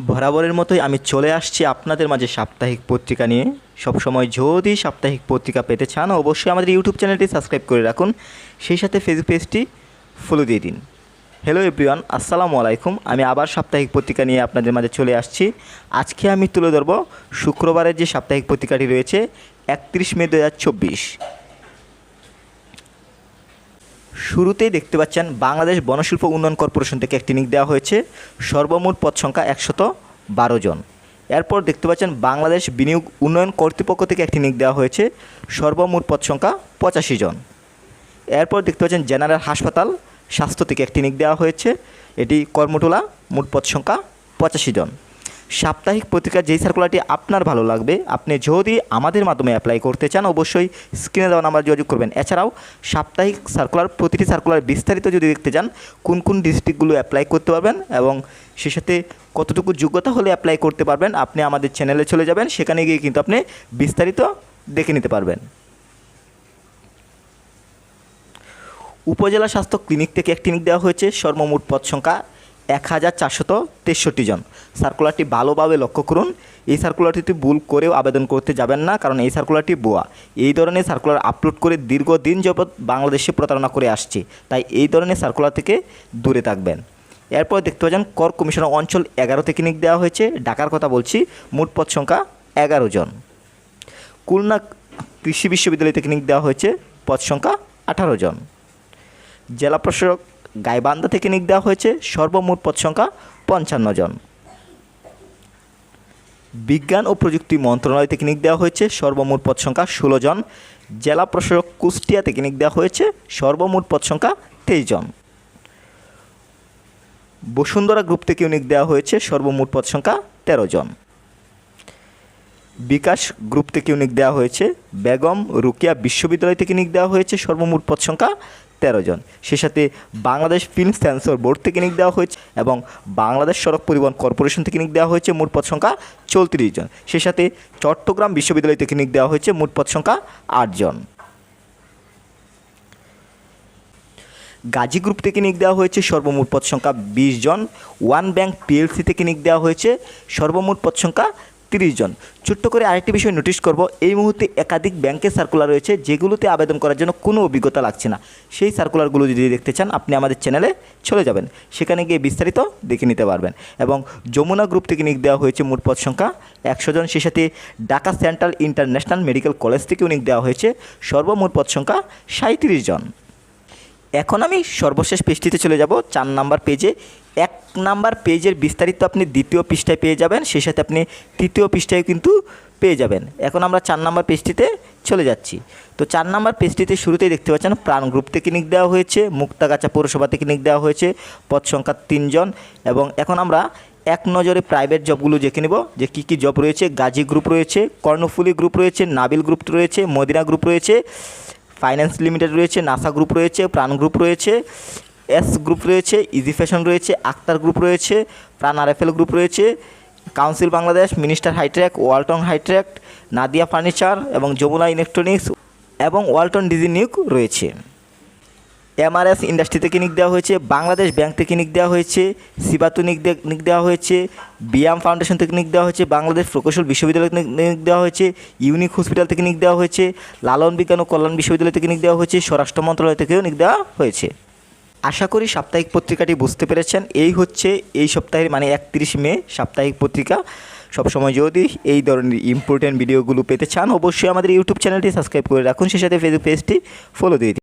বরাবরের মতোই আমি চলে আসছি আপনাদের মাঝে সাপ্তাহিক পত্রিকা নিয়ে। সবসময় যদি সাপ্তাহিক পত্রিকা পেতে চান, অবশ্যই আমাদের ইউটিউব চ্যানেলটি সাবস্ক্রাইব করে রাখুন। সেই সাথে ফেসবুক পেজটি ফলো দিয়ে দিন। হ্যালো এভরিওয়ান আসসালামু আলাইকুম। আমি আবার সাপ্তাহিক পত্রিকা নিয়ে আপনাদের মাঝে চলে আসছি। আজকে আমি তুলে ধরব শুক্রবারের যে সাপ্তাহিক পত্রিকাটি রয়েছে, একত্রিশ মে দু হাজার চব্বিশ। শুরুতেই দেখতে পাচ্ছেন বাংলাদেশ বনশিল্প উন্নয়ন কর্পোরেশন থেকে একটি নিক দেওয়া হয়েছে। সর্বমোট পদ সংখ্যা একশত বারো জন। এরপর দেখতে পাচ্ছেন বাংলাদেশ বিনিয়োগ উন্নয়ন কর্তৃপক্ষ থেকে একটি নিক দেওয়া হয়েছে। সর্বমোট পদ সংখ্যা পঁচাশি জন। এরপর দেখতে পাচ্ছেন জেনারেল হাসপাতাল স্বাস্থ্য থেকে একটি নিক দেওয়া হয়েছে। এটি কর্মটোলা, মোট পদ সংখ্যা পঁচাশি জন। সাপ্তাহিক পত্রিকার যেই সার্কুলারটি আপনার ভালো লাগবে, আপনি যদি আমাদের মাধ্যমে অ্যাপ্লাই করতে চান, অবশ্যই স্ক্রিনে দেওয়া নাম্বার যোগাযোগ করবেন। এছাড়াও, সাপ্তাহিক সার্কুলার প্রতিটি সার্কুলার বিস্তারিত যদি দেখতে চান, কোন কোন ডিস্ট্রিক্টগুলো অ্যাপ্লাই করতে পারবেন এবং সে সাথে কতটুকু যোগ্যতা হলে অ্যাপ্লাই করতে পারবেন, আপনি আমাদের চ্যানেলে চলে যাবেন, সেখানে গিয়ে কিন্তু আপনি বিস্তারিত দেখে নিতে পারবেন। উপজেলা স্বাস্থ্য ক্লিনিক থেকে একটি নিক দেওয়া হয়েছে, সর্বমোট পদ সংখ্যা এক হাজার চারশত তেষট্টি জন। সার্কুলারটি ভালোভাবে লক্ষ্য করুন। এই সার্কুলারটিতে ভুল করেও আবেদন করতে যাবেন না, কারণ এই সার্কুলারটি বোয়া এই ধরনের সার্কুলার আপলোড করে দীর্ঘদিন যাবৎ বাংলাদেশে প্রতারণা করে আসছে। তাই এই ধরনের সার্কুলার থেকে দূরে থাকবেন। এরপর দেখতে পাচ্ছেন, কর কমিশনার অঞ্চল এগারো থেকে নিক দেওয়া হয়েছে। ঢাকার কথা বলছি, মোট পদ সংখ্যা এগারো জন। খুলনা কৃষি বিশ্ববিদ্যালয় থেকে নিক দেওয়া হয়েছে, পদ সংখ্যা আঠারো জন। জেলা প্রশাসক গাইবান্ধা থেকে নিক দেওয়া হয়েছে সর্বমোট পদ সংখ্যা পঞ্চান্ন জন। বিজ্ঞান ও প্রযুক্তি মন্ত্রণালয় থেকে নিক দেওয়া হয়েছে সর্বমোট পদ সংখ্যা ষোলো জন। জেলা প্রশাসক কুষ্টিয়া থেকে নিক দেওয়া হয়েছে সর্বমোট পদ সংখ্যা তেইশ জন। বসুন্ধরা গ্রুপ থেকে নিক দেওয়া হয়েছে সর্বমোট পদ সংখ্যা তেরো জন। বিকাশ গ্রুপ থেকে ইউনিক দেওয়া হয়েছে। বেগম রুকিয়া বিশ্ববিদ্যালয় থেকে নিক দেওয়া হয়েছে। সর্বমোট পদ সংখ্যা তেরো জন। সে সাথে বাংলাদেশ ফিল্ম সেন্সর বোর্ড থেকে নিক দেওয়া হয়েছে এবং বাংলাদেশ সড়ক পরিবহন কর্পোরেশন থেকে নিক দেওয়া হয়েছে। মোট পদ সংখ্যা চৌত্রিশ জন। সে সাথে চট্টগ্রাম বিশ্ববিদ্যালয় থেকে নিক দেওয়া হয়েছে। মোট পদ সংখ্যা আট জন। গাজী গ্রুপ থেকে নিক দেওয়া হয়েছে। সর্বমোট পদ সংখ্যা বিশ জন। ওয়ান ব্যাংক পিএলসি থেকে নিক দেওয়া হয়েছে। সর্বমোট পদ সংখ্যা তিরিশ জন। ছোট্ট করে আরেকটি বিষয় নোটিশ করব, এই মুহূর্তে একাধিক ব্যাংকের সার্কুলার রয়েছে, যেগুলোতে আবেদন করার জন্য কোনো অভিজ্ঞতা লাগছে না। সেই সার্কুলারগুলো যদি দেখতে চান, আপনি আমাদের চ্যানেলে চলে যাবেন। সেখানে গিয়ে বিস্তারিত দেখে নিতে পারবেন। এবং যমুনা গ্রুপ থেকে নিক দেওয়া হয়েছে মোট পদ সংখ্যা একশো জন। সে সাথে Dhaka central international medical college থেকেও নিক দেওয়া হয়েছে। সর্বমোট পদ সংখ্যা সাঁত্রিশ জন। এখন আমি সর্বশেষ পেজটিতে চলে যাব, চার নাম্বার পেজে। এক নাম্বার পেজের বিস্তারিত আপনি দ্বিতীয় পৃষ্ঠায় পেয়ে যাবেন, সেই সাথে আপনি তৃতীয় পৃষ্ঠায় কিন্তু পেয়ে যাবেন। এখন আমরা চার নাম্বার পেজটিতে চলে যাচ্ছি। তো চার নাম্বার পেজটিতে শুরুতেই দেখতে পাচ্ছেন, প্রাণ গ্রুপ থেকে নিক দেওয়া হয়েছে, মুক্তাগাছা পৌরসভা থেকে নিক দেওয়া হয়েছে, পদ সংখ্যা তিনজন, এবং এখন আমরা এক নজরে প্রাইভেট জবগুলো দেখে নেব, যে কী কী জব রয়েছে। গাজী গ্রুপ রয়েছে, কর্ণফুলি গ্রুপ রয়েছে, নাবিল গ্রুপ রয়েছে, মদিনা গ্রুপ রয়েছে ফাইন্যান্স লিমিটেড রয়েছে নাসা গ্রুপ রয়েছে প্রাণ গ্রুপ রয়েছে এস গ্রুপ রয়েছে ইজি ফ্যাশন রয়েছে আক্তার গ্রুপ রয়েছে প্রাণ আরএফএল গ্রুপ রয়েছে কাউন্সিল বাংলাদেশ মিনিস্টার হাইট্র্যাক ওয়ালটন হাইট্র্যাক নাদিয়া ফার্নিচার এবং যমুনা ইলেকট্রনিক্স এবং ওয়ালটন ডিজি নিউক রয়েছে। এমআরএস ইন্ডাস্ট্রি থেকে নিক দেওয়া হয়েছে, বাংলাদেশ ব্যাংক থেকে নিক দেওয়া হয়েছে সিবাতু নিক নিক দেওয়া হয়েছে বিয়াম ফাউন্ডেশন থেকে নিক দেওয়া হয়েছে, বাংলাদেশ প্রকৌশল বিশ্ববিদ্যালয় থেকে নিক দেওয়া হয়েছে ইউনিক হসপিটাল থেকে নিক দেওয়া হয়েছে, লালন বিজ্ঞান ও কল্যাণ বিশ্ববিদ্যালয় থেকে নিক দেওয়া হয়েছে, স্বরাষ্ট্র মন্ত্রণালয় থেকেও নিক দেওয়া হয়েছে। আশা করি সাপ্তাহিক পত্রিকাটি বুঝতে পেরেছেন। এই হচ্ছে এই সপ্তাহের মানে একত্রিশ মে সাপ্তাহিক পত্রিকা। সবসময় যদি এই ধরনের ইম্পর্টেন্ট ভিডিওগুলো পেতে চান, অবশ্যই আমাদের ইউটিউব চ্যানেলটি সাবস্ক্রাইব করে রাখুন। সে সাথে ফেসবুক পেজটি ফলো দিয়ে